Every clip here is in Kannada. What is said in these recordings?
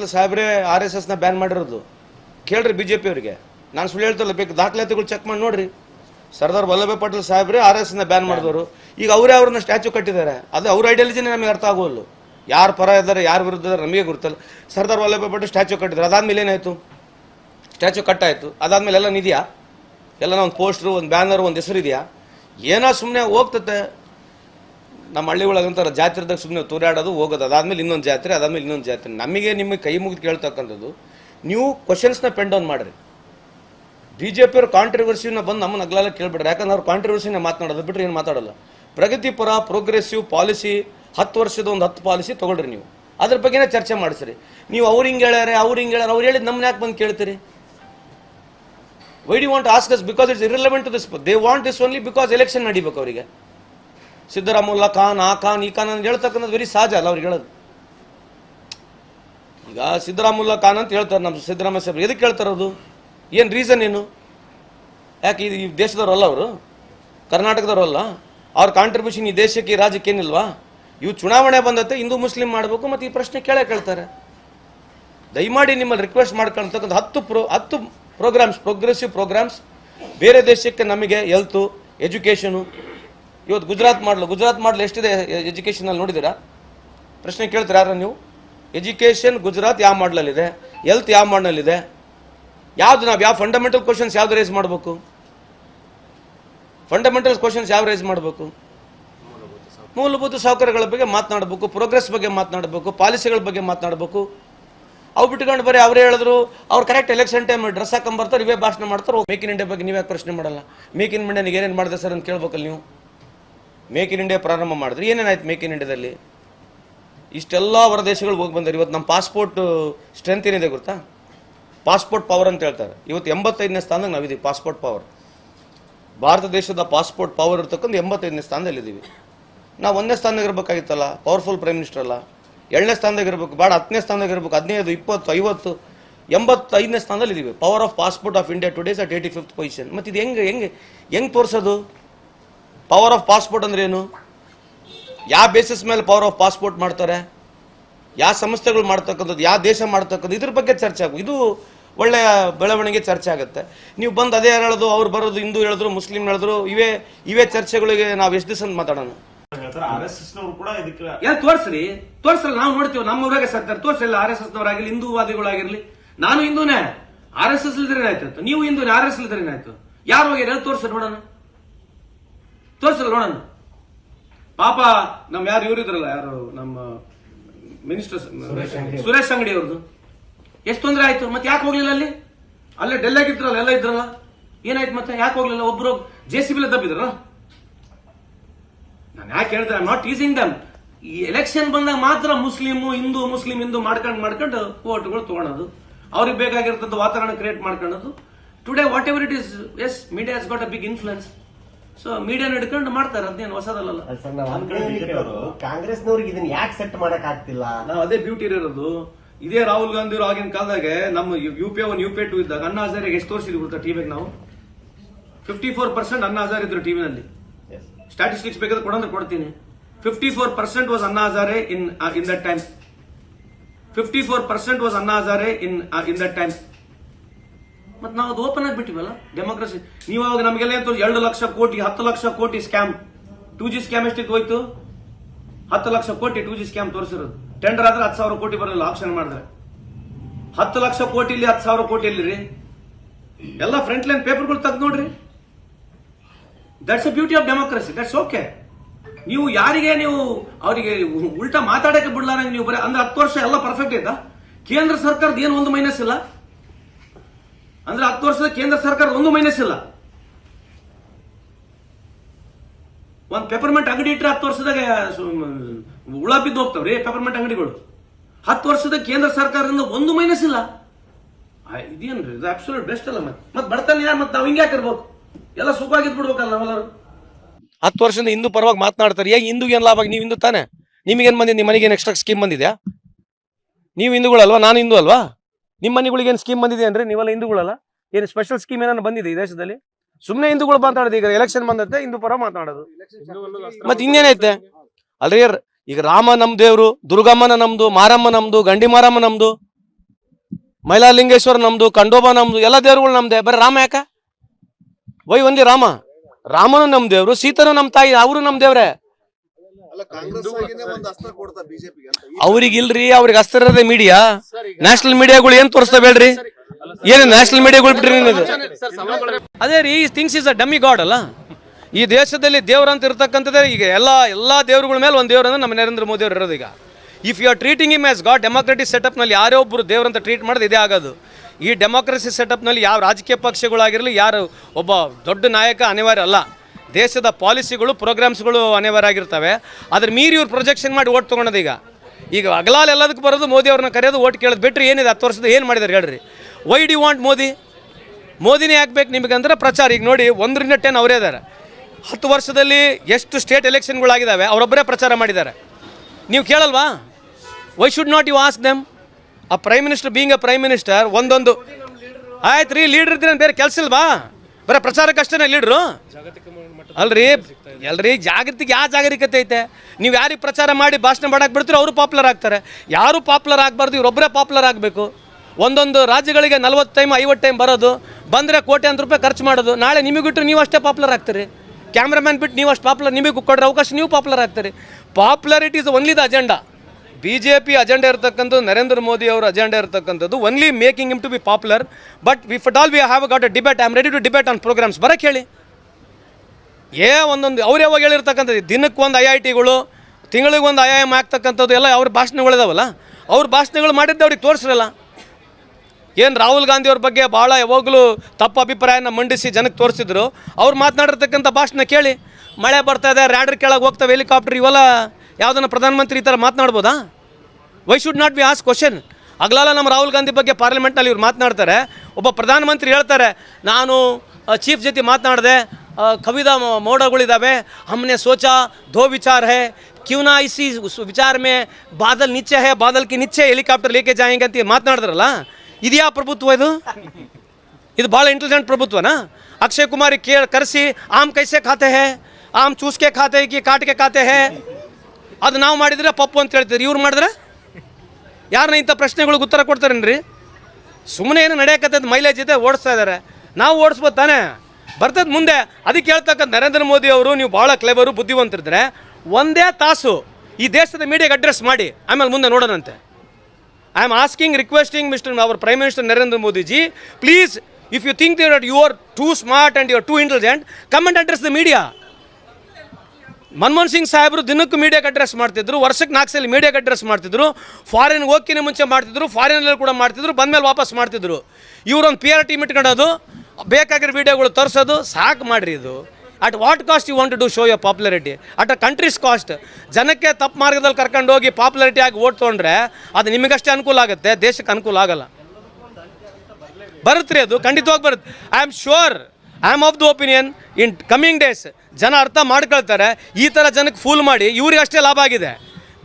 ಸಾಹೇಬ್ರೆ ಆರ್ ಎಸ್ ಎಸ್ನ ಬ್ಯಾನ್ ಮಾಡಿರೋದು. ಕೇಳ್ರಿ ಬಿ ಜೆ ಪಿ ಅವರಿಗೆ. ನಾನು ಸುಳ್ಳು ಹೇಳ್ತಲ್ಲ ಬೇಕು ದಾಖಲಾತಿಗಳು ಚೆಕ್ ಮಾಡಿ ನೋಡ್ರಿ. ಸರ್ದಾರ್ ವಲ್ಲಭಾಯ್ ಪಟೇಲ್ ಸಾಹೇಬ್ರೆ ಆರ್ ಎಸ್ನ ಬ್ಯಾನ್ ಮಾಡಿದವರು. ಈಗ ಅವರೇ ಅವ್ರನ್ನ ಸ್ಟ್ಯಾಚು ಕಟ್ಟಿದ್ದಾರೆ. ಅದು ಅವ್ರ ಐಡಿಯಾಲಜಿನೇ ನಮಗೆ ಅರ್ಥ ಆಗೋಲ್ಲ ಯಾರು ಪರ ಇದ್ದಾರೆ, ಯಾರು ವಿರುದ್ಧ ಇದ್ದಾರೆ, ನಮಗೆ ಗೊತ್ತಲ್ಲ. ಸರ್ದಾರ್ ವಲ್ಲಭಾಯ್ ಪಟೇಲ್ ಸ್ಟ್ಯಾಚು ಕಟ್ಟಿದ್ದಾರೆ ಅದಾದ್ಮೇಲೆ ಏನಾಯಿತು? ಸ್ಟ್ಯಾಚು ಕಟ್ಟಾಯಿತು ಅದಾದ್ಮೇಲೆ ಎಲ್ಲ ಇದೆಯಾ ಎಲ್ಲ ಒಂದು ಪೋಸ್ಟ್ರು ಒಂದು ಬ್ಯಾನರ್ ಒಂದು ಹೆಸರು ಇದೆಯಾ ಏನೋ ಸುಮ್ಮನೆ ಹೋಗ್ತತೆ? ನಮ್ಮ ಹಳ್ಳಿ ಒಳಗಂತಾರ ಜಾತ್ರೆದಾಗ ಸುಮ್ಮನೆ ತೂರಾಡೋದು, ಹೋಗೋದು, ಅದಾದ್ಮೇಲೆ ಇನ್ನೊಂದು ಜಾತ್ರೆ, ಅದಾದ್ಮೇಲೆ ಇನ್ನೊಂದು ಜಾತ್ರೆ. ನಮಗೆ ನಿಮಗೆ ಕೈ ಮುಗಿದು ಕೇಳ್ತಕ್ಕಂಥದ್ದು, ನೀವು ಕ್ವಶನ್ಸ್ನ ಪೆನ್ ಡೌನ್ ಮಾಡಿರಿ. ಬಿ ಜೆ ಪಿಯವ್ರ ಕಾಂಟ್ರವರ್ಸಿನ ಬಂದು ನಮ್ಮನ್ನ ಅಗ್ಲೆಲ್ಲ ಕೇಳ್ಬಿಡ್ರಿ. ಯಾಕಂದ್ರೆ ಅವ್ರು ಕಾಂಟ್ರವರ್ಸಿನ ಮಾತನಾಡೋದು ಬಿಟ್ಟರೆ ಏನು ಮಾತಾಡಲ್ಲ. ಪ್ರಗತಿಪರ ಪ್ರೋಗ್ರೆಸಿವ್ ಪಾಲಿಸಿ ಹತ್ತು ವರ್ಷದ ಒಂದು ಹತ್ತು ಪಾಲಿಸಿ ತೊಗೊಳ್ರಿ ನೀವು. ಅದ್ರ ಬಗ್ಗೆನೇ ಚರ್ಚೆ ಮಾಡಿಸ್ರಿ. ನೀವು ಅವ್ರು ಹಿಂಗೆ ಹೇಳ್ಯಾರೆ, ಅವ್ರು ಹಿಂಗೆ ಹೇಳ್ಯಾರ, ಅವ್ರು ಹೇಳಿದ್ ನಮ್ಮನ್ನ ಯಾಕೆ ಬಂದು ಕೇಳ್ತೀರಿ? Why the want ask us because it's irrelevant to this they want this only because election ನಡಿಬೇಕು ಅವರಿಗೆ. ಸಿದ್ದರಾಮುಲ್ಲಾ ಖಾನ್ ಆ ಖಾನ್, ಈ ಖಾನ್ ಅಂತ ಹೇಳ್ತಕ್ಕಂಥದ್ದು ವೆರಿ ಸಹಜ ಅಲ್ಲ ಅವ್ರಿಗೆ ಹೇಳೋದು. ಈಗ ಸಿದ್ದರಾಮುಲ್ಲಾ ಖಾನ್ ಅಂತ ಹೇಳ್ತಾರೆ ನಮ್ಮ ಸಿದ್ದರಾಮಯ್ಯ ಸಾಹೇಬ್ರು. ಎದಕ್ಕೆ ಹೇಳ್ತಾರದು ಏನು ರೀಸನ್ ಏನು? ಯಾಕೆ ಇದು ಈ ದೇಶದವರಲ್ಲ ಅವರು? ಕರ್ನಾಟಕದವರಲ್ಲ ಅವ್ರ ಕಾಂಟ್ರಿಬ್ಯೂಷನ್ ಈ ದೇಶಕ್ಕೆ, ಈ ರಾಜ್ಯಕ್ಕೆ ಏನಿಲ್ವಾ? ಇವು ಚುನಾವಣೆ ಬಂದತ್ತೆ, ಹಿಂದೂ ಮುಸ್ಲಿಂ ಮಾಡಬೇಕು ಮತ್ತು ಈ ಪ್ರಶ್ನೆ ಕೇಳೇ ಕೇಳ್ತಾರೆ. ದಯಮಾಡಿ ನಿಮ್ಮಲ್ಲಿ ರಿಕ್ವೆಸ್ಟ್ ಮಾಡ್ಕೊಳ್ತಕ್ಕಂಥ ಹತ್ತು ಪ್ರೋ ಹತ್ತು ಪ್ರೋಗ್ರಾಮ್ಸ್ ಪ್ರೋಗ್ರೆಸಿವ್ ಪ್ರೋಗ್ರಾಮ್ಸ್ ಬೇರೆ ದೇಶಕ್ಕೆ ನಮಗೆ ಹೆಲ್ತು ಎಜುಕೇಷನು ಇವತ್ತು ಗುಜರಾತ್ ಮಾಡಲು ಗುಜರಾತ್ ಮಾಡಲು ಎಷ್ಟಿದೆ ಎಜುಕೇಷನಲ್ಲಿ ನೋಡಿದ್ದೀರಾ? ಪ್ರಶ್ನೆ ಕೇಳ್ತೀರ ಯಾರು ನೀವು? ಎಜುಕೇಷನ್ ಗುಜರಾತ್ ಯಾವ ಮಾಡಲಲ್ಲಿದೆ? ಎಲ್ತ್ ಯಾವ ಮಾಡಲಲ್ಲಿದೆ ಯಾವುದು ನಾವು ಯಾವ ಫಂಡಮೆಂಟಲ್ ಕ್ವಶನ್ಸ್ ಯಾವ್ದು ರೇಸ್ ಮಾಡಬೇಕು? ಫಂಡಮೆಂಟಲ್ ಕ್ವಶನ್ಸ್ ಯಾವ ರೇಸ್ ಮಾಡಬೇಕು? ಮೂಲಭೂತ ಸೌಕರ್ಯಗಳ ಬಗ್ಗೆ ಮಾತನಾಡಬೇಕು ಪ್ರೋಗ್ರೆಸ್ ಬಗ್ಗೆ ಮಾತನಾಡಬೇಕು ಪಾಲಿಸಿಗಳ ಬಗ್ಗೆ ಮಾತನಾಡಬೇಕು. ಅವು ಬಿಟ್ಕೊಂಡು ಬರೀ ಅವರೇ ಹೇಳಿದ್ರು, ಅವ್ರು ಕರೆಕ್ಟ್ ಎಲೆಕ್ಷನ್ ಟೈಮ್ ಡ್ರೆಸ್ ಹಾಕೊಂಬರ್ತಾರೆ ಇವೇ ಭಾಷಣ ಮಾಡ್ತಾರೆ ಮೇಕ್ ಇನ್ ಇಂಡಿಯಾ ಬಗ್ಗೆ ನೀವೇ ಪ್ರಶ್ನೆ ಮಾಡಲ್ಲ? ಮೇಕ್ ಇನ್ ಇಂಡಿಯಾನಿಗೆ ಏನೇನು ಮಾಡಿದೆ ಸರ್ ಅಂತ ಕೇಳ್ಬೇಕಲ್ಲ ನೀವು? ಮೇಕ್ ಇನ್ ಇಂಡಿಯಾ ಪ್ರಾರಂಭ ಮಾಡಿದ್ರೆ. ಏನೇನಾಯ್ತು ಮೇಕ್ ಇನ್ ಇಂಡಿಯಾದಲ್ಲಿ ಇಷ್ಟೆಲ್ಲ ಹೊರ ದೇಶಗಳು ಹೋಗಿ ಬಂದರೆ ಇವತ್ತು ನಮ್ಮ ಪಾಸ್ಪೋರ್ಟ್ ಸ್ಟ್ರೆಂತ್ ಏನಿದೆ ಗೊತ್ತಾ? ಪಾಸ್ಪೋರ್ಟ್ ಪವರ್ ಅಂತ ಹೇಳ್ತಾರೆ. ಇವತ್ತು ಎಂಬತ್ತೈದನೇ ಸ್ಥಾನದಾಗ ನಾವಿದ್ದೀವಿ ಪಾಸ್ಪೋರ್ಟ್ ಪವರ್ ಭಾರತ ದೇಶದ ಪಾಸ್ಪೋರ್ಟ್ ಪವರ್ ಇರ್ತಕ್ಕಂಥ ಎಂಬತ್ತೈದನೇ ಸ್ಥಾನದಲ್ಲಿದ್ದೀವಿ. ನಾವು ಒಂದನೇ ಸ್ಥಾನದಾಗ ಇರಬೇಕಾಗಿತ್ತಲ್ಲ? ಪವರ್ಫುಲ್ ಪ್ರೈಮ್ ಮಿನಿಸ್ಟರ್ ಅಲ್ಲ. ಏಳನೇ ಸ್ಥಾನದಾಗ ಇರಬೇಕು ಭಾಳ ಹತ್ತನೇ ಸ್ಥಾನದಾಗ ಇರಬೇಕು, ಹದಿನೈದು, ಇಪ್ಪತ್ತು, ಐವತ್ತು, ಎಂಬತ್ತೈದನೇ ಸ್ಥಾನದಲ್ಲಿ ಇದ್ದೀವಿ power of passport of India today's at eighty fifth position ಮತ್ತು ಇದು ಹೆಂಗೆ ಹೆಂಗೆ ಹೆಂಗೆ ತೋರಿಸೋದು? ಪವರ್ ಆಫ್ ಪಾಸ್ಪೋರ್ಟ್ ಅಂದ್ರೆ ಏನು? ಯಾವ ಬೇಸಿಸ್ ಮೇಲೆ ಪವರ್ ಆಫ್ ಪಾಸ್ಪೋರ್ಟ್ ಮಾಡ್ತಾರೆ? ಯಾವ ಸಂಸ್ಥೆಗಳು ಮಾಡ್ತಕ್ಕಂಥದ್ದು? ಯಾವ ದೇಶ ಮಾಡ್ತಕ್ಕಂಥದ್ದು? ಇದ್ರ ಬಗ್ಗೆ ಚರ್ಚೆ ಆಗು ಇದು ಒಳ್ಳೆಯ ಬೆಳವಣಿಗೆ ಚರ್ಚೆ ಆಗುತ್ತೆ. ನೀವು ಬಂದು ಅದೇ ಹೇಳೋದು ಅವ್ರು ಬರೋದು ಹಿಂದೂ ಹೇಳಿದ್ರು ಮುಸ್ಲಿಂ ಹೇಳಿದ್ರು ಇವೇ ಇವೇ ಚರ್ಚೆಗಳಿಗೆ ನಾವು ಎಷ್ಟು ದಿವಸ ಮಾತಾಡೋಣ? ತೋರ್ಸ್ರಿ? ತೋರ್ಸಲ್ಲ ನಾವು ನೋಡ್ತೀವಿ ನಮ್ಮ ಊರಾಗ ಸರ್ಕಾರ ತೋರ್ಸಲ್ಲ ಆರ್ ಎಸ್ ಎಸ್ ನವರಾಗಿರ್ಲಿ ಹಿಂದೂವಾದಿಗಳಾಗಿರ್ಲಿ. ನಾನು ಹಿಂದೂನೇ. ಆರ್ ಎಸ್ ಎಸ್ ಇಲ್ದ್ರೆ ಆಯ್ತು ನೀವು ಹಿಂದೂನೇ ಆರ್ ಎಸ್ ಇಲ್ದ್ರೆ ಆಯ್ತು ಯಾರು ಹೋಗಿ ತೋರ್ಸ ನೋಡೋಣ? ತೋರ್ಸಲ್ಲ ನೋಡೋಣ ಪಾಪ ನಮ್ ಯಾರು ಇವ್ರಿದ್ರಲ್ಲ ಯಾರು ನಮ್ಮ ಮಿನಿಸ್ಟರ್ ಸುರೇಶ್ ಅಂಗಡಿ ಅವ್ರದ್ದು. ಎಷ್ಟು ತೊಂದರೆ ಆಯ್ತು ಮತ್ತೆ ಯಾಕೆ ಹೋಗ್ಲಿಲ್ಲ ಅಲ್ಲಿ? ಅಲ್ಲೇ ಡೆಲ್ಲಾಗಿದ್ರಲ್ಲ ಎಲ್ಲ ಇದ್ರಲ್ಲ. ಏನಾಯ್ತು ಮತ್ತೆ? ಯಾಕೆ ಹೋಗ್ಲಿಲ್ಲ? ಒಬ್ರು ಜೆ ಸಿ ಬಿಲ ದಬ್ಬಿದ್ರಲ್ಲ ನಾನು ಯಾಕೆ ಹೇಳ್ತಾರೆ ನಾಟ್ ಈಸಿಂಗ್ ದಮ್ ಈ ಎಲೆಕ್ಷನ್ ಬಂದಾಗ ಮಾತ್ರ ಮುಸ್ಲಿಮು ಹಿಂದೂ ಮುಸ್ಲಿಂ ಹಿಂದೂ ಮಾಡ್ಕೊಂಡು ಮಾಡ್ಕೊಂಡು ಓಟ್ಗಳು ತಗೊಳೋದು. ಅವ್ರಿಗೆ ಬೇಕಾಗಿರ್ತಂತ ವಾತಾವರಣ ಕ್ರಿಯೇಟ್ ಮಾಡ್ಕೊಳ್ಳೋದು today whatever it is yes media has got a big influence so media ನಡ್ಕೊಂಡು ಮಾಡ್ತಾರೆ ಅದೇನು ಹೊಸದಲ್ಲ. ಕಾಂಗ್ರೆಸ್ನವ್ರಿಗೆ ಇದನ್ನ ಯಾಕೆ ಸೆಟ್ ಮಾಡಕ್ ಆಗ್ತಿಲ್ಲ? ನಾವು ಅದೇ ಬ್ಯೂಟಿ ಇರೋದು. ಇದೇ ರಾಹುಲ್ ಗಾಂಧಿ ಅವರು ಆಗಿನ ಕಾಲದಾಗೆ ನಮ್ಮ U P one U P two ಇದ್ದಾಗ ಅನ್ನ ಹಜಾರಿಗೆ ಎಷ್ಟು ತೋರಿಸಿದ್ವಿ ಗೊತ್ತಾ ಟಿವಿಗೆ ನಾವು? ಫಿಫ್ಟಿ ಫೋರ್ ಪರ್ಸೆಂಟ್ ಅನ್ನ ಹಜಾರ್ ಇದ್ರು ಟಿವಿನಲ್ಲಿ Yes. ಸ್ಟಾಟಿಸ್ಟಿಕ್ಸ್ ಬೇಕಾದ್ರೆ ಕೊಡಂದ್ರೆ ಕೊಡ್ತೀನಿ. Fifty four percent was Anna Hazare in in that time fifty four percent was Anna Hazare in in that time ಮತ್ತೆ ನಾವು ಅದು ಓಪನ್ ಆಗಿ ಬಿಟ್ಟಿವಲ್ಲ ಡೆಮೋಕ್ರಸಿ ನೀವು ಅವಾಗ ನಮಗೆಲ್ಲ ಏನು ಎರಡು ಲಕ್ಷ ಕೋಟಿ, ಹತ್ತು ಲಕ್ಷ ಕೋಟಿ ಸ್ಕ್ಯಾಮ್ ಟೂ ಜಿ ಸ್ಕ್ಯಾಮ್ ಎಷ್ಟಿತ್ತು ಹೋಯ್ತು? ಹತ್ತು lakh crore two G scam ತೋರಿಸಿರೋದು. Tender ಆದ್ರೆ ಹತ್ತು ಸಾವಿರ ಕೋಟಿ ಬರಲಿಲ್ಲ ಆಪ್ಷನ್ ಮಾಡಿದ್ರೆ. ಹತ್ತು ಲಕ್ಷ ಕೋಟಿ ಇಲ್ಲಿ, ಹತ್ತು ಸಾವಿರ ಕೋಟಿ ಇಲ್ಲಿ ರೀ ಎಲ್ಲ ಫ್ರಂಟ್ ಲೈನ್ ಪೇಪರ್ಗಳು ತೆಗೆದು ನೋಡ್ರಿ. That's a beauty of democracy that's okay ನೀವು ಯಾರಿಗೆ ನೀವು ಅವರಿಗೆ ಉಲ್ಟಾ ಮಾತಾಡಕ್ಕೆ ಬಿಡ್ಲಾರಂಗೆ ನೀವು ಬರೀ ಅಂದ್ರೆ ಹತ್ತು ವರ್ಷ ಎಲ್ಲ ಪರ್ಫೆಕ್ಟ್ ಐತಾ ಕೇಂದ್ರ ಸರ್ಕಾರದ ಏನು ಒಂದು ಮೈನಸ್ ಇಲ್ಲ? ಅಂದ್ರೆ ಹತ್ತು ವರ್ಷದ ಕೇಂದ್ರ ಸರ್ಕಾರ ಒಂದು ಮೈನಸ್ ಇಲ್ಲ. ಒಂದು ಪೇಪರ್ಮೆಂಟ್ ಅಂಗಡಿ ಇಟ್ಟರೆ ಹತ್ತು ವರ್ಷದಾಗ ಹುಳ ಬಿದ್ದು ಹೋಗ್ತಾವ್ರಿ ಪೇಪರ್ಮೆಂಟ್ ಅಂಗಡಿಗಳು. ಹತ್ತು ವರ್ಷದ ಕೇಂದ್ರ ಸರ್ಕಾರದಿಂದ ಒಂದು ಮೈನಸ್ ಇಲ್ಲ. ಇದೇನ್ರಿ, ಇದು ಅಬ್ಸಲ್ಯೂಟ್ ಬೆಸ್ಟ್ ಅಲ್ಲ ಮತ್ತೆ. ಮತ್ತೆ ಬಡತನ ಯಾರು, ಮತ್ತೆ ನಾವು ಹಿಂಗೆ ಹಾಕಿರ್ಬೇಕು ಎಲ್ಲ ಸುಖವಾಗಿದ್ ಬಿಡ್ಬೇಕಲ್ಲ ನಾವೆಲ್ಲರೂ. ಹತ್ತು ವರ್ಷದಿಂದ ಹಿಂದೂ ಪರವಾಗಿ ಮಾತನಾಡ್ತಾರೆ. ಹೇಗೆ ಹಿಂದೂಗೆ ಏನು ಲಾಭ? ನೀವು ಹಿಂದೂ ತಾನೆ. ನಿಮಗೇನು ಬಂದಿದೆ? ನಿಮ್ಮ ಮನೆಗೆ ಏನು ಎಕ್ಸ್ಟ್ರಾ ಸ್ಕೀಮ್ ಬಂದಿದ್ಯಾ? ನೀವು ಹಿಂದೂಗಳಲ್ವಾ? ನಾನು ಹಿಂದೂ ಅಲ್ವಾ? ನಿಮ್ಮ ಮನೆಗಳಿಗೆ ಏನು ಸ್ಕೀಮ್ ಬಂದಿದೆ ಅಂದ್ರೆ ನೀವೆಲ್ಲ ಹಿಂದೂಗಳಲ್ಲ? ಏನು ಸ್ಪೆಷಲ್ ಸ್ಕೀಮ್ ಏನಾದ್ರು ಬಂದಿದೆ ಈ ದೇಶದಲ್ಲಿ? ಸುಮ್ಮನೆ ಹಿಂದೂಗಳು ಮಾತಾಡೋದು ಈಗ ಎಲೆಕ್ಷನ್ ಬಂದತ್ತೆ ಹಿಂದೂ ಪರ ಮಾತಾಡೋದು. ಮತ್ತೆ ಇನ್ನೇನೈತೆ ಅಲ್ರಿ ಈಗ ರಾಮ ನಮ್ ದೇವರು, ದುರ್ಗಮ್ಮನ ನಮ್ದು, ಮಾರಮ್ಮ ನಮ್ದು, ಗಂಡಿ ಮಾರಮ್ಮ ನಮ್ದು, ಮೈಲಾಲಿಂಗೇಶ್ವರ ನಮ್ದು ಕಂಡೋಬ ನಮ್ದು, ಎಲ್ಲ ದೇವರುಗಳು ನಮ್ದೆ. ಬರೀ ರಾಮ ಯಾಕ? ವೈ, ಒಂದಿ ರಾಮ? ರಾಮನು ನಮ್ ದೇವ್ರು, ಸೀತನು ನಮ್ ತಾಯಿ, ಅವರು ನಮ್ ದೇವ್ರೆ. ಅವ್ರಿಗಿಲ್ರಿ ಅವ್ರಿಗೆ ಅಸ್ತ್ರ ಮೀಡಿಯಾ. ನ್ಯಾಷನಲ್ ಮೀಡಿಯಾಗಳು ಏನ್ ತೋರಿಸ್ತಾವ ಹೇಳ್ರಿ ಏನ್ ನ್ಯಾಷನಲ್ ಮೀಡಿಯಾಗಳು ಬಿಟ್ರಿ ಅದೇ ರೀ things is a dummy god ಅಲ್ಲ. ಈ ದೇಶದಲ್ಲಿ ದೇವ್ರಂತ ಇರ್ತಕ್ಕಂಥದ್ದೇ ಈಗ ಎಲ್ಲ ಎಲ್ಲ ದೇವ್ರುಗಳ ಮೇಲೆ ಒಂದು ದೇವ್ರ ಅಂದ್ರೆ ನಮ್ಮ ನರೇಂದ್ರ ಮೋದಿ ಅವರು ಇರೋದು ಈಗ. If you are treating him as god democratic ಸೆಟಪ್ನಲ್ಲಿ ಯಾರೇ ಒಬ್ಬರು ದೇವ್ರಂತ ಟ್ರೀಟ್ ಮಾಡೋದು ಇದೇ ಆಗೋದು. ಈ ಡೆಮೋಕ್ರಸಿ ಸೆಟಪ್ನಲ್ಲಿ ಯಾವ ರಾಜಕೀಯ ಪಕ್ಷಗಳಾಗಿರಲಿ ಯಾರು ಒಬ್ಬ ದೊಡ್ಡ ನಾಯಕ ಅನಿವಾರ್ಯ ಅಲ್ಲ. ದೇಶದ ಪಾಲಿಸಿಗಳು, ಪ್ರೋಗ್ರಾಮ್ಸ್ಗಳು ಅನಿವಾರ್ಯ ಆಗಿರ್ತವೆ ಅದ್ರ ಮೀರಿ ಇವ್ರು ಪ್ರೊಜೆಕ್ಷನ್ ಮಾಡಿ ಓಟ್ ತೊಗೊಳೋದು ಈಗ. ಈಗ ಅಗಲಾಲ್ ಎಲ್ಲದಕ್ಕೆ ಬರೋದು ಮೋದಿ ಅವ್ರನ್ನ ಕರೆಯೋದು, ಓಟ್ ಕೇಳೋದು ಬಿಟ್ಟರೆ ಏನಿದೆ? ಹತ್ತು ವರ್ಷದ ಏನು ಮಾಡಿದಾರೆ ಹೇಳ್ರಿ. Why the want Modi? ಮೋದಿನೇ ಹಾಕ್ಬೇಕು ನಿಮಗೆ ಅಂದ್ರೆ ಪ್ರಚಾರ. ಈಗ ನೋಡಿ, ಒಂದರಿಂದ ಟೆನ್ ಅವರೇ ಇದ್ದಾರೆ ಹತ್ತು ವರ್ಷದಲ್ಲಿ ಎಷ್ಟು ಸ್ಟೇಟ್ ಎಲೆಕ್ಷನ್ಗಳಾಗಿದ್ದಾವೆ ಅವರೊಬ್ಬರೇ ಪ್ರಚಾರ ಮಾಡಿದ್ದಾರೆ. ನೀವು ಕೇಳಲ್ವಾ? Why should not you ask them ಆ prime minister being a prime minister ಒಂದೊಂದು. ಆಯ್ತು ರೀ ಲೀಡ್ರ್ ಇದ್ರೆ ಬೇರೆ ಕೆಲಸ ಇಲ್ವಾ? ಬರೀ ಪ್ರಚಾರಕ್ಕೆ ಅಷ್ಟೇ ಲೀಡ್ರು? ಅಲ್ರಿ ಎಲ್ರಿ ಜಾಗೃತಿಗೆ ಯಾವ ಜಾಗರಿಕತೆ ಐತೆ? ನೀವು ಯಾರಿಗೆ ಪ್ರಚಾರ ಮಾಡಿ ಭಾಷಣ ಮಾಡಕ್ಕೆ ಬಿಡ್ತೀರೋ ಅವರು ಪಾಪ್ಯುಲರ್ ಆಗ್ತಾರೆ. ಯಾರು ಪಾಪ್ಯುಲರ್ ಆಗಬಾರ್ದು ಇವರೊಬ್ಬರೇ ಪಾಪ್ಯುಲರ್ ಆಗಬೇಕು. ಒಂದೊಂದು ರಾಜ್ಯಗಳಿಗೆ ನಲ್ವತ್ತು ಟೈಮ್ ಐವತ್ತು ಟೈಮ್ ಬರೋದು ಬಂದರೆ ಅಂತ ರೂಪಾಯಿ ಖರ್ಚು ಮಾಡೋದು. ನಾಳೆ ನಿಮಗಿಟ್ಟು ನೀವು ಅಷ್ಟೇ ಪಾಪ್ಯುಲರ್ ಆಗ್ತೀರಿ. ಕ್ಯಾಮ್ರಾಮ್ಯಾನ್ ಬಿಟ್ಟು ನೀವು ಅಷ್ಟು ಪಾಪ್ಯುಲರ್ ನಿಮಗೆ ಕೊಡ್ರೆ ಅವಕಾಶ ನೀವು popular ಆಗ್ತೀರಿ. Popularity is only the agenda B J P agenda ಇರತಕ್ಕಂಥದ್ದು ನರೇಂದ್ರ ಮೋದಿ ಅವರ ಅಜೆಂಡಾ ಇರತಕ್ಕಂಥದ್ದು. Only making him to be popular but we what all we have got a debate I am ready to debate on programmes ಬರಕ್ಕೆ ಹೇಳಿ. ಏ ಒಂದೊಂದು, ಅವ್ರು ಯಾವಾಗ ಹೇಳಿರ್ತಕ್ಕಂಥದ್ದು? ದಿನಕ್ಕೆ ಒಂದು ಐ ಐ ಟಿಗಳು ತಿಂಗಳಿಗೆ ಒಂದು ಐ ಐ ಎಂ ಆಗ್ತಕ್ಕಂಥದ್ದು, ಎಲ್ಲ ಅವ್ರ ಭಾಷಣಗಳಿದಾವಲ್ಲ? ಅವ್ರ ಭಾಷಣಗಳು ಮಾಡಿದ್ದು ಅವ್ರಿಗೆ ತೋರಿಸ್ರಲ್ಲ. ಏನು ರಾಹುಲ್ ಗಾಂಧಿ ಅವ್ರ ಬಗ್ಗೆ ಭಾಳ ಯಾವಾಗಲೂ ತಪ್ಪು ಅಭಿಪ್ರಾಯನ ಮಂಡಿಸಿ ಜನಕ್ಕೆ ತೋರಿಸಿದ್ರು. ಅವ್ರು ಮಾತನಾಡಿರ್ತಕ್ಕಂಥ ಭಾಷಣ ಕೇಳಿ. ಮಳೆ ಬರ್ತಾ ಇದೆ ರ್ಯಾಡ್ರ್ ಕೆಳಗೆ ಹೋಗ್ತವೆ ಹೆಲಿಕಾಪ್ಟರ್ ಇವೆಲ್ಲ ಯಾವುದನ್ನ ಪ್ರಧಾನಮಂತ್ರಿ ಈ ಥರ ಮಾತನಾಡ್ಬೋದಾ? Why should not be as question ಅಗ್ಲಾಲ ನಮ್ಮ ರಾಹುಲ್ ಗಾಂಧಿ ಬಗ್ಗೆ ಪಾರ್ಲಿಮೆಂಟ್ನಲ್ಲಿ ಇವ್ರು ಮಾತನಾಡ್ತಾರೆ. ಒಬ್ಬ ಪ್ರಧಾನಮಂತ್ರಿ ಹೇಳ್ತಾರೆ, ನಾನು ಚೀಫ್ ಜೊತೆ ಮಾತನಾಡಿದೆ ಕವಿದ ಮೋಡಗಳಿದ್ದಾವೆ ಹಮ್ನೆ ಸೋಚಾ ದೋ ವಿಚಾರ ಹೇ, ಕ್ಯೂನ ಇಸಿ ವಿಚಾರ ಮೇ, ಬಾದಲ್ ನಿಚ್ಚೆ ಹೇ, ಬಾದಲ್ ಕಿ ನಿಚ್ಚೆ ಹೆಲಿಕಾಪ್ಟರ್ ಲೇಕೆ ಜಾಯಂಗೆ ಅಂತ ಮಾತನಾಡಿದ್ರಲ್ಲ? ಇದೆಯಾ ಪ್ರಭುತ್ವ ಇದು? ಇದು ಭಾಳ ಇಂಟೆಲಿಜೆಂಟ್ ಪ್ರಭುತ್ವನಾ? ಅಕ್ಷಯ್ ಕುಮಾರಿ ಕೇಳಿ, ಕರೆಸಿ, ಆಮ್ ಕೈಸೆ ಖಾತೆ ಹೇ, ಆಮ್ ಚೂಸ್ಕೆ ಖಾತೆ ಕಿ, ಕಾಟ್ಕೆ ಖಾತೆ ಹೇ ಅದು ನಾವು ಮಾಡಿದ್ರೆ ಪಪ್ಪು ಅಂತ ಹೇಳ್ತೀರಿ ಇವ್ರು ಮಾಡಿದ್ರೆ? ಯಾರನ್ನ ಇಂಥ ಪ್ರಶ್ನೆಗಳಿಗೆ ಉತ್ತರ ಕೊಡ್ತಾರೇನ್ರಿ? ಸುಮ್ಮನೆ ಏನು ನಡೆಯಕತ್ತದ ಮೈಲೇಜ್ ಇದೆ, ಓಡಿಸ್ತಾ ಇದ್ದಾರೆ ನಾವು ಓಡಿಸ್ಬೋದು ತಾನೇ? ಬರ್ತದ ಮುಂದೆ. ಅದಕ್ಕೆ ಹೇಳ್ತಕ್ಕಂಥ ನರೇಂದ್ರ ಮೋದಿ ಅವರು, ನೀವು ಭಾಳ ಕ್ಲೇವರು ಬುದ್ಧಿವಂತರಿದ್ರೆ ಒಂದೇ ತಾಸು ಈ ದೇಶದ ಮೀಡಿಯಾಗೆ ಅಡ್ರೆಸ್ ಮಾಡಿ, ಆಮೇಲೆ ಮುಂದೆ ನೋಡೋಣಂತೆ. I am asking requesting mister our prime minister Narendra Modi ji please if you think you are too smart and you are too intelligent come and address the media Manmohan Singh ಸಾಹೇಬರು ದಿನಕ್ಕೂ ಮೀಡಿಯಾಗೆ ಅಡ್ರೆಸ್ ಮಾಡ್ತಿದ್ರು, ವರ್ಷಕ್ಕೆ ನಾಲ್ಕು ಸಲ ಮೀಡಿಯಾಗೆ ಅಡ್ರೆಸ್ ಮಾಡ್ತಿದ್ರು ಫಾರಿನ್ ಹೋಗ್ಕಿನ ಮುಂಚೆ ಮಾಡ್ತಿದ್ರು ಫಾರಿನಲ್ಲಿ ಕೂಡ ಮಾಡ್ತಿದ್ರು, ಬಂದಮೇಲೆ ವಾಪಸ್ ಮಾಡ್ತಿದ್ರು. ಇವರೊಂದು ಪಿ ಆರ್ ಟಿ ಇಟ್ಕೊಳ್ಳೋದು ಬೇಕಾಗಿರೋ ವೀಡಿಯೋಗಳು ತರಿಸೋದು, ಸಾಕು ಮಾಡಿರಿ ಇದು. At what cost you want to do show your popularity at a country's cost ಜನಕ್ಕೆ ತಪ್ಪು ಮಾರ್ಗದಲ್ಲಿ ಕರ್ಕೊಂಡು ಹೋಗಿ ಪಾಪ್ಯುಲಾರಿಟಿ ಆಗಿ ಓಟ್ ತೊಗೊಂಡ್ರೆ, ಅದು ನಿಮಗಷ್ಟೇ ಅನುಕೂಲ ಆಗುತ್ತೆ, ದೇಶಕ್ಕೆ ಅನುಕೂಲ ಆಗಲ್ಲ. ಬರುತ್ತೆ ರೀ ಅದು, ಖಂಡಿತವಾಗಿ ಬರುತ್ತೆ I am sure I am of the opinion in coming days ಜನ ಅರ್ಥ ಮಾಡ್ಕೊಳ್ತಾರೆ, ಈ ಥರ ಜನಕ್ಕೆ ಫೂಲ್ ಮಾಡಿ, ಇವ್ರಿಗೆ ಅಷ್ಟೇ ಲಾಭ ಆಗಿದೆ.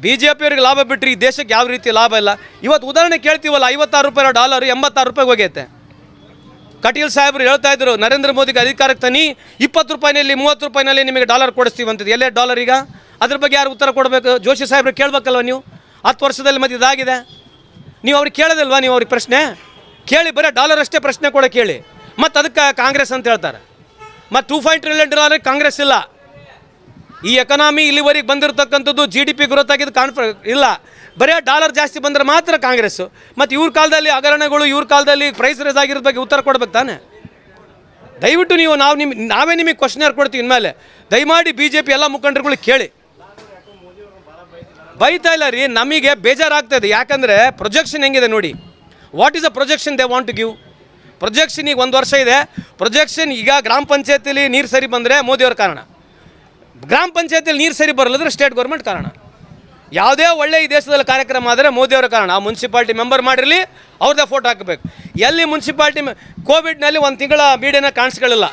ಬಿ ಜೆ ಪಿಯವ್ರಿಗೆ ಲಾಭ ಬಿಟ್ಟರೆ ಈ ದೇಶಕ್ಕೆ ಯಾವ ರೀತಿ ಲಾಭ ಇಲ್ಲ. ಇವತ್ತು ಉದಾಹರಣೆ ಕೇಳ್ತೀವಲ್ಲ, ಐವತ್ತಾರು ರೂಪಾಯಿ ಡಾಲರ್ ಎಂಬತ್ತಾರು ರೂಪಾಯಿಗೆ ಹೋಗೈತೆ. ಕಟೀಲ್ ಸಾಹೇಬರು ಹೇಳ್ತಾ ಇದ್ರು, ನರೇಂದ್ರ ಮೋದಿಗೆ ಅಧಿಕಾರಕ್ಕೆ ತನಿ ಇಪ್ಪತ್ತು ರೂಪಾಯಿನಲ್ಲಿ, ಮೂವತ್ತು ರೂಪಾಯಿನಲ್ಲಿ ನಿಮಗೆ ಡಾಲರ್ ಕೊಡಿಸ್ತೀವಿ ಅಂತದ್ದು ಎಲ್ಲೇ ಡಾಲರ್ ಈಗ? ಅದ್ರ ಬಗ್ಗೆ ಯಾರು ಉತ್ತರ ಕೊಡಬೇಕು? ಜೋಶಿ ಸಾಹೇಬ್ರು ಕೇಳಬೇಕಲ್ವ ನೀವು? ಹತ್ತು ವರ್ಷದಲ್ಲಿ ಮತ್ತೆ ಇದಾಗಿದೆ. ನೀವು ಅವ್ರಿಗೆ ಕೇಳೋದಿಲ್ವಾ ನೀವು ಅವ್ರಿಗೆ ಪ್ರಶ್ನೆ? ಕೇಳಿ, ಬರೀ ಡಾಲರ್ ಅಷ್ಟೇ ಪ್ರಶ್ನೆ ಕೂಡ ಕೇಳಿ. ಮತ್ತು ಅದಕ್ಕೆ ಕಾಂಗ್ರೆಸ್ ಅಂತ ಹೇಳ್ತಾರೆ. ಮತ್ತು two five trillion dollar Congress ಇಲ್ಲ. ಈ ಎಕನಾಮಿ ಇಲ್ಲಿವರೆಗೆ ಬಂದಿರತಕ್ಕಂಥದ್ದು ಜಿ ಡಿ ಪಿ ಗ್ರೋತ್ ಆಗಿದ್ದು ಕಾನ್ಫ ಇಲ್ಲ. ಬರೀ ಡಾಲರ್ ಜಾಸ್ತಿ ಬಂದರೆ ಮಾತ್ರ ಕಾಂಗ್ರೆಸ್ಸು. ಮತ್ತು ಇವ್ರ ಕಾಲದಲ್ಲಿ ಹಗರಣಗಳು, ಇವ್ರ ಕಾಲದಲ್ಲಿ ಪ್ರೈಸ್ ರೇಸ್ ಆಗಿರೋ ಬಗ್ಗೆ ಉತ್ತರ ಕೊಡ್ಬೇಕು ತಾನೆ? ದಯವಿಟ್ಟು ನೀವು ನಾವು ನಿಮ್ಮ ನಾವೇ ನಿಮಗೆ ಕ್ವಶನರ್ ಕೊಡ್ತೀವಿ ಇನ್ಮೇಲೆ. ದಯಮಾಡಿ ಬಿ ಜೆ ಪಿ ಎಲ್ಲ ಮುಖಂಡರುಗಳು ಕೇಳಿ. ಬೈತಾ ಇಲ್ಲ ರೀ, ನಮಗೆ ಬೇಜಾರಾಗ್ತದೆ ಯಾಕಂದರೆ ಪ್ರೊಜೆಕ್ಷನ್ ಹೆಂಗಿದೆ ನೋಡಿ. What is a projection they want to give projection ಈಗ ಒಂದು ವರ್ಷ ಇದೆ. ಪ್ರೊಜೆಕ್ಷನ್ ಈಗ ಗ್ರಾಮ ಪಂಚಾಯತಿಲಿ ನೀರು ಸರಿ ಬಂದರೆ ಮೋದಿಯವ್ರ ಕಾರಣ. ಗ್ರಾಮ ಪಂಚಾಯತಿಲಿ ನೀರು ಸರಿ ಬರಲಿದ್ರೆ ಸ್ಟೇಟ್ ಗೌರ್ಮೆಂಟ್ ಕಾರಣ. ಯಾವುದೇ ಒಳ್ಳೆ ಈ ದೇಶದಲ್ಲಿ ಕಾರ್ಯಕ್ರಮ ಆದರೆ ಮೋದಿಯವರ ಕಾರಣ. ಆ ಮುನ್ಸಿಪಾಲ್ಟಿ ಮೆಂಬರ್ ಮಾಡಿರಲಿ ಅವ್ರದ್ದೇ ಫೋಟೋ ಹಾಕಬೇಕು. ಎಲ್ಲಿ ಮುನ್ಸಿಪಾಲ್ಟಿ ಕೋವಿಡ್ನಲ್ಲಿ ಒಂದು ತಿಂಗಳ ಮೀಡಿಯಾನ ಕಾಣಿಸ್ಕೊಳ್ಳಿಲ್ಲ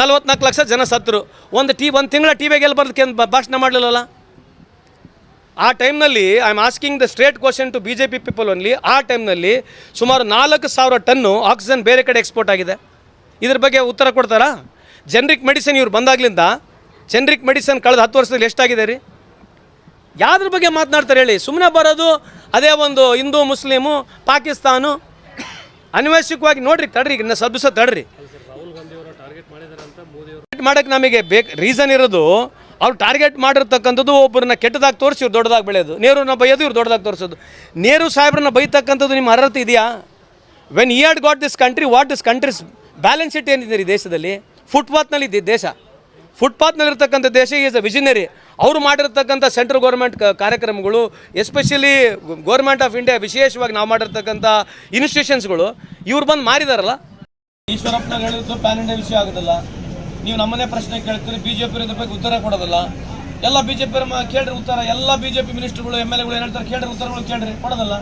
ನಲ್ವತ್ನಾಲ್ಕು ಲಕ್ಷ ಜನ ಸತ್ತರು ಒಂದು ಟಿ ಒಂದು ತಿಂಗಳ ಟಿ ವಿಗೆ ಬರೋದಕ್ಕೆ ಭಾಷಣ ಮಾಡಲಿಲ್ಲಲ್ಲ? ಆ ಟೈಮ್ನಲ್ಲಿ I am asking the straight question to B J P people only ಆ ಟೈಮ್ನಲ್ಲಿ ಸುಮಾರು ನಾಲ್ಕು ಸಾವಿರ ಟನ್ನು ಆಕ್ಸಿಜನ್ ಬೇರೆ ಕಡೆ ಎಕ್ಸ್ಪೋರ್ಟ್ ಆಗಿದೆ. ಇದ್ರ ಬಗ್ಗೆ ಉತ್ತರ ಕೊಡ್ತಾರಾ? ಜನ್ರಿಕ್ ಮೆಡಿಸಿನ್ ಇವ್ರು ಬಂದಾಗ್ಲಿಂದ ಜನ್ರಿಕ್ ಮೆಡಿಸಿನ್ ಕಳೆದ ಹತ್ತು ವರ್ಷದಲ್ಲಿ ಎಷ್ಟಾಗಿದೆ ರೀ? ಯಾವ್ದ್ರ ಬಗ್ಗೆ ಮಾತನಾಡ್ತಾರೆ ಹೇಳಿ? ಸುಮ್ಮನೆ ಬರೋದು ಅದೇ ಒಂದು ಹಿಂದೂ ಮುಸ್ಲಿಮು ಪಾಕಿಸ್ತಾನು. ಅನಿವಾರ್ಯವಾಗಿ ನೋಡ್ರಿ ತಡ್ರಿ ಇನ್ನು ಸ್ವಲ್ಪ ತಡ್ರಿ. ಮಾಡಕ್ಕೆ ನಮಗೆ ಬೇಕು ರೀಸನ್ ಇರೋದು ಅವ್ರು ಟಾರ್ಗೆಟ್ ಮಾಡಿರ್ತಕ್ಕಂಥದ್ದು ಒಬ್ಬರನ್ನ ಕೆಟ್ಟದಾಗಿ ತೋರಿಸಿ ಇವ್ರು ದೊಡ್ಡದಾಗಿ ಬೆಳೆಯೋದು. ನೇರನ್ನ ಬೈಯೋದು ಇವ್ರು ದೊಡ್ಡದಾಗಿ ತೋರಿಸೋದು. ನೇರು ಸಾಹೇಬ್ರನ್ನ ಬೈತಕ್ಕಂಥದ್ದು ನಿಮ್ಮ ಅರ್ಹತೆ ಇದೆಯಾ? When he had got this country what this country's balance it ಏನಿದೆ ಈ ದೇಶದಲ್ಲಿ? ಫುಟ್ಪಾತ್ನಲ್ಲಿ ಇದೆ ದೇಶ. ಫುಟ್ಪಾತ್ನಲ್ಲಿರ್ತಕ್ಕಂಥ ದೇಶ ಈಸ್ ಅ ವಿಷನರಿ ಅವರು ಮಾಡಿರ್ತಕ್ಕಂಥ ಸೆಂಟ್ರಲ್ ಗೌರ್ಮೆಂಟ್ ಕಾರ್ಯಕ್ರಮಗಳು ಎಸ್ಪೆಷಲಿ ಗೌರ್ಮೆಂಟ್ ಆಫ್ ಇಂಡಿಯಾ ವಿಶೇಷವಾಗಿ ನಾವು ಮಾಡಿರ್ತಕ್ಕಂಥ ಇನ್ಸ್ಟಿಟ್ಯೂಷನ್ಸ್ಗಳು ಇವ್ರು ಬಂದು ಮಾರಿದಾರಲ್ಲ? ಈಶ್ವರಪ್ಪನಾಗ ಹೇಳಿದ್ದು ಪ್ಯಾನ್ ಇಂಡಿಯಾ ವಿಷಯ ಆಗೋದಿಲ್ಲ. ನೀವು ನಮ್ಮನ್ನೇ ಪ್ರಶ್ನೆ ಕೇಳ್ತೀರಿ ಬಿಜೆಪಿ ಇದ್ರ ಬಗ್ಗೆ ಉತ್ತರ ಕೊಡೋದಿಲ್ಲ. ಎಲ್ಲ ಬಿಜೆಪಿ ಕೇಳ್ರಿ ಉತ್ತರ, ಎಲ್ಲ ಬಿಜೆಪಿ ಮಿನಿಸ್ಟರ್ಗಳು ಎಂ ಎಲ್ ಎಗಳು ಏನು ಹೇಳ್ತಾರೆ ಕೇಳ್ರಿ, ಉತ್ತರಗಳು ಕೇಳ್ರಿ, ಕೊಡೋದಲ್ಲ.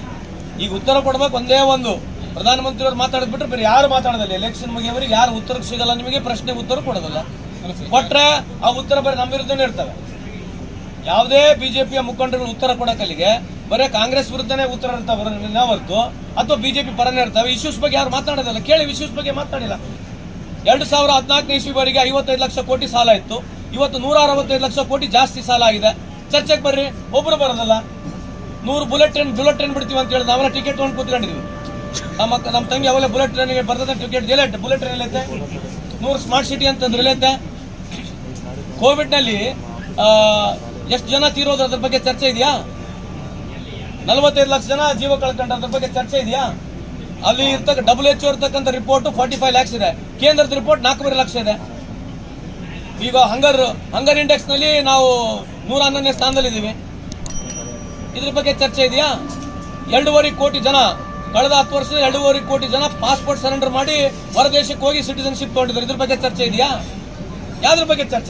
ಈಗ ಉತ್ತರ ಕೊಡ್ಬೇಕು ಒಂದೇ ಒಂದು. ಪ್ರಧಾನಮಂತ್ರಿ ಅವ್ರು ಮಾತಾಡಿದ್ಬಿಟ್ರೆ ಬೇರೆ ಯಾರು ಮಾತಾಡೋದಿಲ್ಲ. ಎಲೆಕ್ಷನ್ ಮುಗಿಯವರಿಗೆ ಯಾರು ಉತ್ತರಕ್ಕೆ ಸಿಗಲ್ಲ ನಿಮಗೆ ಪ್ರಶ್ನೆ ಉತ್ತರ ಕೊಡೋದಿಲ್ಲ. ಕೊಟ್ಟರೆ ಆ ಉತ್ತರ ಬರೀ ನಮ್ಮ ವಿರುದ್ಧನೇ ಇರ್ತವೆ. ಯಾವುದೇ ಬಿಜೆಪಿಯ ಮುಖಂಡರುಗಳು ಉತ್ತರ ಕೊಡಕಲ್ಲಿಗೆ ಬರೀ ಕಾಂಗ್ರೆಸ್ ವಿರುದ್ಧನೇ ಉತ್ತರ ಇರ್ತಾವೆ ಹೊರತು ಅಥವಾ ಬಿಜೆಪಿ ಪರನೇ ಇರ್ತಾವೆ. ಇಶ್ಯೂಸ್ ಬಗ್ಗೆ ಯಾರು ಮಾತಾಡೋದಿಲ್ಲ. ಕೇಳಿ ಇಶ್ಯೂಸ್ ಬಗ್ಗೆ ಮಾತಾಡಿಲ್ಲ. ಎರಡು ಸಾವಿರ ಹದಿನಾಲ್ಕನೇ ಇಸ್ವಿವರೆಗೆ ಐವತ್ತೈದು ಲಕ್ಷ ಕೋಟಿ ಸಾಲ ಇತ್ತು. ಇವತ್ತು ನೂರ ಅರವತ್ತೈದು ಲಕ್ಷ ಕೋಟಿ ಜಾಸ್ತಿ ಸಾಲ ಆಗಿದೆ. ಚರ್ಚೆಗೆ ಬರ್ರಿ, ಒಬ್ರು ಬರೋದಲ್ಲ. ನೂರು ಬುಲೆಟ್ ಟ್ರೈನ್ ಬುಲೆಟ್ ಟ್ರೈನ್ ಬಿಡ್ತೀವಿ ಅಂತ ಹೇಳಿ ನಾವೆಲ್ಲ ಟಿಕೆಟ್ ತೊಗೊಂಡು ಕೂತ್ಕೊಂಡಿದ್ವಿ. ನಮ್ಮ ನಮ್ಮ ತಂಗಿ ಅವೆಲ್ಲ ಬುಲೆಟ್ ಟ್ರೈನಿಗೆ ಬರ್ತದೆ ಟಿಕೆಟ್ ಎಲ್ಲೈತೆ ಬುಲೆಟ್ ಟ್ರೈನ್ ಎಲ್ಲೈತೆ ನೂರು ಸ್ಮಾರ್ಟ್ ಸಿಟಿ ಅಂತಂದ್ರೆ ಎಲ್ಲೈತೆ ಕೋವಿಡ್ನಲ್ಲಿ ಎಷ್ಟು ಜನ ತೀರೋದ್ರ ಅದ್ರ ಬಗ್ಗೆ ಚರ್ಚೆ ಇದೆಯಾ? ನಲವತ್ತೈದು ಲಕ್ಷ ಜನ ಜೀವ ಕಳ್ಕೊಂಡ್ರ ಅದ್ರ ಬಗ್ಗೆ ಚರ್ಚೆ ಇದೆಯಾ? ಅಲ್ಲಿ ಇರ್ತಕ್ಕ ಡಬಲ್ ಎಚ್ ಇರ್ತಕ್ಕಂತ ರಿಪೋರ್ಟ್ ಫಾರ್ಟಿ ಫೈವ್ ಲ್ಯಾಕ್ಸ್ ಇದೆ. ಕೇಂದ್ರದ ರಿಪೋರ್ಟ್ ನಾಲ್ಕೂವರೆ ಲಕ್ಷ ಇದೆ. ಈಗ ಹಂಗರ್ ಹಂಗರ್ ಇಂಡೆಕ್ಸ್ನಲ್ಲಿ ನಾವು ನೂರ ಹನ್ನೊಂದನೇ ಸ್ಥಾನದಲ್ಲಿದ್ದೀವಿ. ಇದ್ರ ಬಗ್ಗೆ ಚರ್ಚೆ ಇದೆಯಾ? ಎರಡೂವರೆ ಕೋಟಿ ಜನ, ಕಳೆದ ಹತ್ತು ವರ್ಷದ ಎರಡೂವರೆ ಕೋಟಿ ಜನ ಪಾಸ್ಪೋರ್ಟ್ ಸರೆಂಡರ್ ಮಾಡಿ ಹೊರದೇಶಕ್ಕೆ ಹೋಗಿ ಸಿಟಿಸನ್ಶಿಪ್ ತಗೊಂಡಿದ್ದಾರೆ. ಇದ್ರ ಬಗ್ಗೆ ಚರ್ಚೆ ಇದೆಯಾ? ಯಾವ್ದ್ರ ಬಗ್ಗೆ ಚರ್ಚೆ?